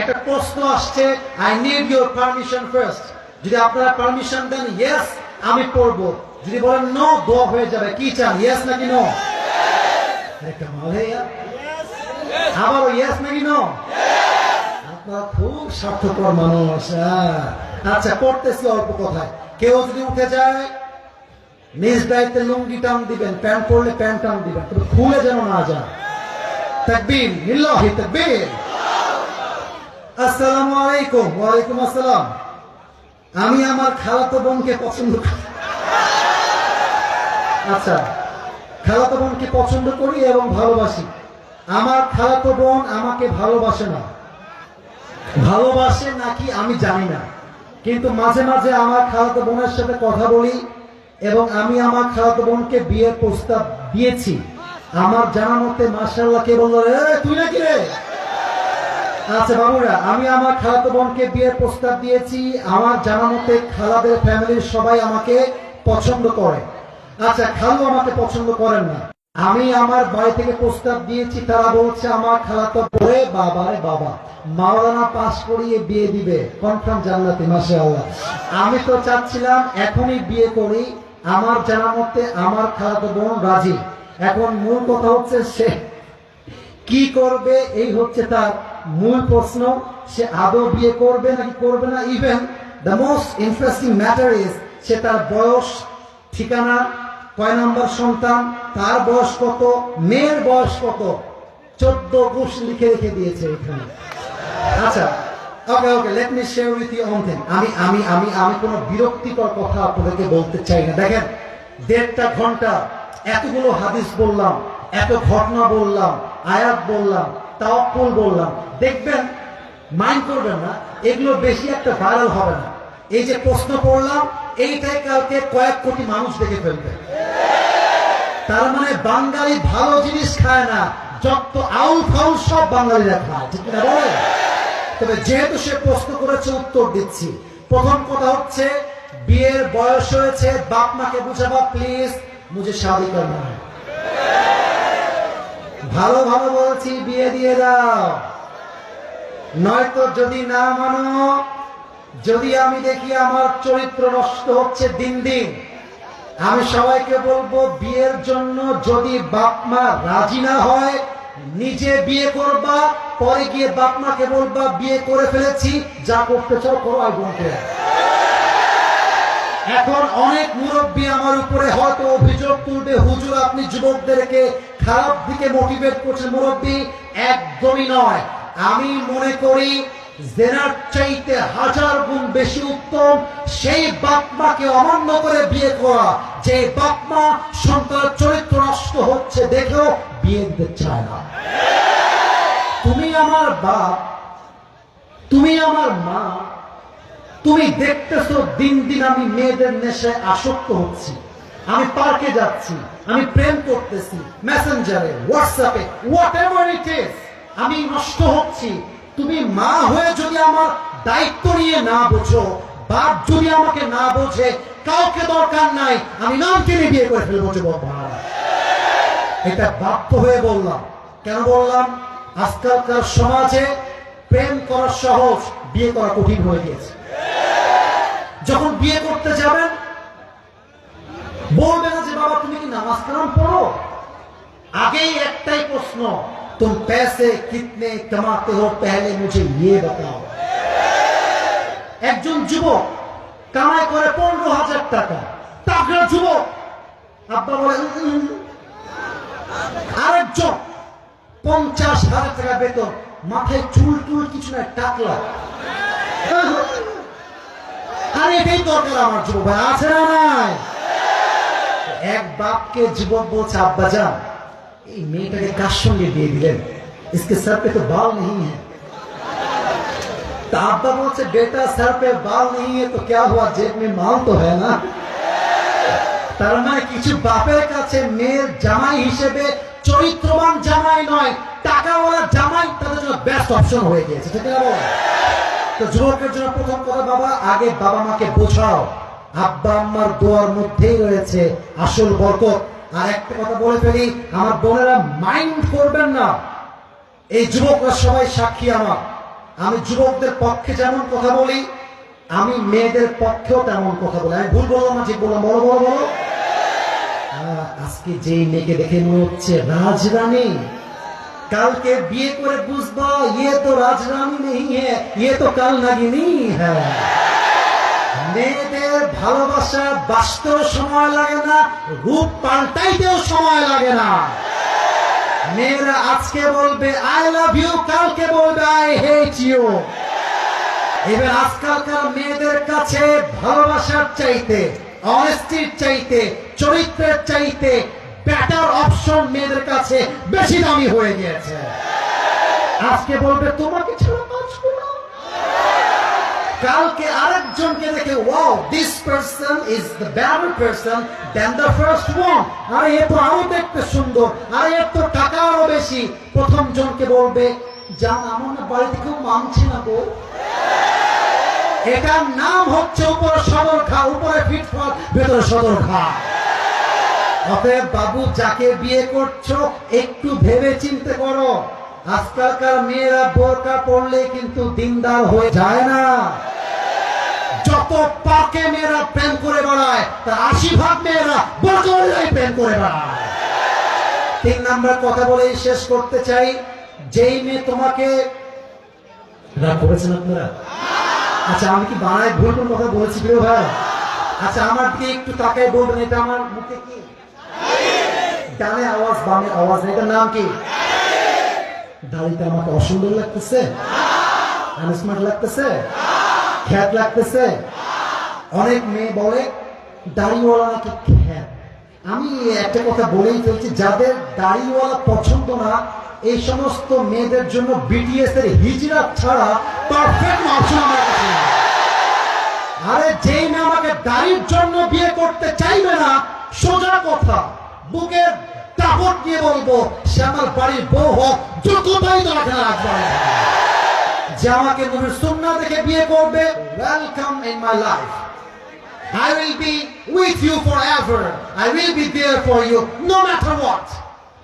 একটা প্রশ্ন আসছে I need your permission first যদি আপনারা পারমিশন দেন ইয়েস আমি পড়ব। যদি বলেন নো দোয়া হয়ে যাবে। কি চান ইয়েস নাকি নো একটা মালে আবার ইয়েস নাকি নো আপনারা খুব স্বার্থপর মানুষ হ্যাঁ। আচ্ছা পড়তেছি অল্প কথায়। কেউ যদি উঠে যায়, নিজ দায়িত্বে লুঙ্গি টান দিবেন, প্যান্ট পরলে প্যান্ট টান দিবেন খুলে যেন না যায়। তাকবীর লিল্লাহি তাকবীর। আসসালামু আলাইকুম ওয়ালাইকুম আসসালাম। আমি আমার খালাতো বোনকে পছন্দ করি। আচ্ছা খালাতো বোনকে পছন্দ করি এবং ভালোবাসি। আমার খালাতো বোন আমাকে ভালোবাসে না। ভালোবাসে নাকি আমি জানি না। কিন্তু মাঝে মাঝে আমার খালাতো বোনের সাথে কথা বলি এবং আমি আমার খালাতো বোনকে বিয়ের প্রস্তাব দিয়েছি। আমার জানা মতে মার্শাল্লাহ কে বলল "এ, তুই নাকি রে? আচ্ছা বাবুরা, আমি আমার খালাতো বোনকে বিয়ের প্রস্তাব দিয়েছি। আমার জানা মতে খালাদের ফ্যামিলির সবাই আমাকে পছন্দ করে। আচ্ছা খালু আমাকে পছন্দ করেন না। আমি আমার বাড়ি থেকে প্রস্তাব দিয়েছি, তারা বলছে আমার খালাতো বলে বাবা রে বাবা। মাওলানা পাস করিয়ে বিয়ে দিবে। কনফার্ম জান্নাতি মাসে আল্লাহ আমি তো চাচ্ছিলাম এখনই বিয়ে করি। আমার জানা মতে আমার খালাতো বোন রাজি। এখন মূল কথা হচ্ছে সে কি করবে, এই হচ্ছে তার মূল প্রশ্ন, সে আদৌ বিয়ে করবে নাকি করবে না? Even the most interesting matter is সে তার বয়স, ঠিকানা, কয় নম্বর সন্তান, তার বয়স কত, মেয়ের বয়স কত? চোদ্দ ঘুষ লিখে রেখে দিয়েছে এখানে। আচ্ছা okay okay let me share with you one thing আমি আমি আমি আমি কোনো বিরক্তিকর কথা আপনাদেরকে বলতে চাই না। দেখেন, দেড়টা ঘণ্টা এতগুলো হাদিস বললাম, এত ঘটনা বললাম, আয়াত বললাম তাওয়াক্কুল বললাম। দেখবেন, মাইন্ড করবেন না, এগুলো বেশি একটা ভাইরাল হবে না। এই যে প্রশ্ন করলাম, এইটাই কালকে কয়েক কোটি মানুষ দেখে ফেলবে। তার মানে বাঙালি ভালো জিনিস খায় না, যত আউল ফাউল সব বাঙালিরা খায়, ঠিক না বলে তবে যেহেতু সে প্রশ্ন করেছে, উত্তর দিচ্ছি। প্রথম কথা হচ্ছে, বিয়ের বয়স হয়েছে, বাপ মাকে বুঝাবা প্লিজ মুঝে শাদি করনা। ভালো ভালো বলছি, বিয়ে দিয়ে দাও। নয়তো যদি না মানো, যদি আমি দেখি আমার চরিত্র নষ্ট হচ্ছে দিন দিন, আমি সবাইকে বলব, বিয়ের জন্য যদি বাপ মা রাজি না হয়, নিজে বিয়ে করবা, পরে গিয়ে বাপ মাকে বলবা, বিয়ে করে ফেলেছি, যা করতে চাও করো ডোন্ট এখন অনেক মুরব্বী আমার উপরে হয়তো অভিযোগ তুলবে, হুজুর, আপনি যুবকদেরকে খারাপ দিকে মোটিভেট করছেন মুরব্বী, একদমই নয়। আমি মনে করি, জেনার চাইতে হাজার গুণ বেশি উত্তম সেই বাপমাকে অমান্য করে বিয়ে করা। যে বাপমা সন্তানের চরিত্র নষ্ট হচ্ছে দেখেও বিয়ে দিতে চায় না। তুমি আমার বাপ, তুমি আমার মা, তুমি দেখতেছো দিন দিন আমি মেয়েদের নেশায় আসক্ত হচ্ছি। আমি পার্কে যাচ্ছি, আমি প্রেম করতেছি, মেসেঞ্জারে, হোয়াটসঅ্যাপে হোয়াট এভার ইট ইজ আমি নষ্ট হচ্ছি। তুমি মা হয়ে যদি আমার দায়িত্ব নিয়ে না বোঝো, বাপ যদি আমাকে না বোঝে, কাউকে দরকার নাই, আমি নাম কিনে বিয়ে করে ফেলব এটা বাপ্য হয়ে বললাম। কেন বললাম? আজকালকার সমাজে প্রেম করা সহজ বিয়ে করা কঠিন হয়ে গিয়েছে। যখন বিয়ে করতে যাবেন বলবে না যে বাবা তুমি কি নামাজ কালাম পড়ো আগেই একটাই প্রশ্ন तुम पैसे कितने कमाते हो पहले मुझे ये बताओ একজন যুবক কামাই করে পনেরো হাজার টাকা টাকা যুবক আব্বা বলে "উম, উম, আরেকজন পঞ্চাশ হাজার টাকা বেতন মাথায় চুল টুল কিছু নাই টাকলা আরে এটাই দরকার আমার যুবক ভাই আছে না নাই এক বাপকে যুবক বলছে, আব্বা যান। এই মেয়েটাকে কার সঙ্গে দিয়ে দিলেন? इसके স্যার পে তার মানে কিছু বাপের কাছে মেয়ের জামাই হিসেবে চরিত্রবান জামাই নয়, টাকাওয়ালা জামাই তাদের জন্য বেস্ট অপশন হয়ে গিয়েছে। ঠিক আছে তো যুবকের জন্য প্রথম কথা, বাবা, আগে বাবা মাকে বোঝাও। আব্বা আম্মার দোয়ার মধ্যেই রয়েছে আসল বরকত। আর একটা কথা বলে ফেলি, আমার বোনেরা মাইন্ড করবেন না। এই যুবকরা সবাই সাক্ষী আমার। আমি যুবকদের পক্ষে যেমন কথা বলি, আমি মেয়েদের পক্ষেও তেমন কথা বলি। আমি ভুল বললাম না, ঠিক বললাম? বলো বলো বলো। আজকে যে মেয়েকে দেখে মনে হচ্ছে রাজরানী। কালকে বিয়ে করে বুঝবা ইয়ে তো রাজরানী নেই হ্যাঁ ইয়ে তো কাল নাগিনী হ্যাঁ। মেয়েদের ভালোবাসা বাঁচতেও সময় লাগে না, রূপ পাল্টাইতেও সময় লাগে না। মেয়েরা আজকে বলবে আই লাভ ইউ কালকে বলবে আই হেট ইউ এবার আজকালকার মেয়েদের কাছে ভালোবাসার চাইতে অনেস্টির চাইতে, চরিত্রের চাইতে বেটার অপশন মেয়েদের কাছে বেশি দামি হয়ে গিয়েছে। আজকে বলবে, তোমাকে না কালকে আরেকজনকে দেখে wow this person is the better person then the first one আরে, এ তো আরও দেখতে সুন্দর। আরে, এর তো টাকা আরও বেশি। প্রথম জনকে বলবে, জান, আমার না বাড়িতে কেউ মানছে না গো। এটার নাম হচ্ছে উপরে সদর খা উপরে ফিটফট, ভেতরে সদর খা অতএব বাবু, যাকে বিয়ে করছ, একটু ভেবে চিন্তে করো। আজকালকার মেয়েরা বোরকা পড়লে কিন্তু দিনদার হয়ে যায় না। যত পাকে মেয়েরা প্রেম করে বেড়ায়, তার আশি মেয়েরা বোরকা প্রেম করে বেড়ায়। তিন নাম্বার কথা বলেই শেষ করতে চাই, যেই মেয়ে তোমাকে করেছেন আপনারা? আচ্ছা আমি কি বানায় ভুল কোন কথা বলেছি প্রিয় ভাই? আচ্ছা আমার দিকে একটু তাকাই বলবেন, এটা আমার মুখে কি? ডানে আওয়াজ, বামে আওয়াজ, এটার নাম কি? দাড়িটা আমাকে অসুন্দর লাগতেছে? আনস্মার্ট লাগতেছে? খ্যাত লাগতেছে? অনেক মেয়ে বলে, দাড়িওয়ালা নাকি খ্যাত আমি একটা কথা বলেই ফেলছি, যাদের দাড়িওয়ালা পছন্দ না, এই সমস্ত মেয়েদের জন্য বিটিএস এর হিজরা ছাড়া পারফেক্ট অপশন আরে যেই মেয়ে আমাকে দাড়ির জন্য বিয়ে করতে চাইবে না, সোজা কথা, বুকের দাপট নিয়ে বলব, সে আমার বাড়ির বউ হোক যোগ্যতাই তো রাখবে। যে আমাকে নবীর সুন্না দেখে বিয়ে করবে welcome in my life I will be with you forever. I will be there for you, no matter what.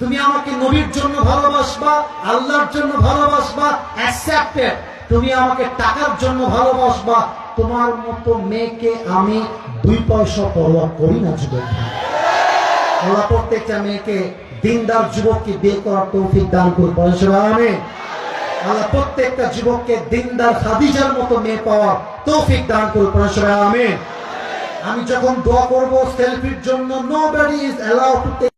তুমি আমাকে নবীর জন্য ভালোবাসবা, আল্লাহর জন্য ভালোবাসবা অ্যাকসেপ্টেড তুমি আমাকে টাকার জন্য ভালোবাসবা, তোমার মতো মেয়েকে আমি দুই পয়সা পরোয়া করি না, যুবক। আল্লাহ প্রত্যেকটা মেয়েকে দিনদার যুবককে বিয়ে করার তৌফিক দান সবাই আমিন। আল্লাহ প্রত্যেকটা যুবককে দিনদার খাদিজার মতো মেয়ে পাওয়া তৌফিক দান করুন পরশুরাম আমি যখন দোয়া করব, সেলফির জন্য নো ইজ অ্যালাউড টু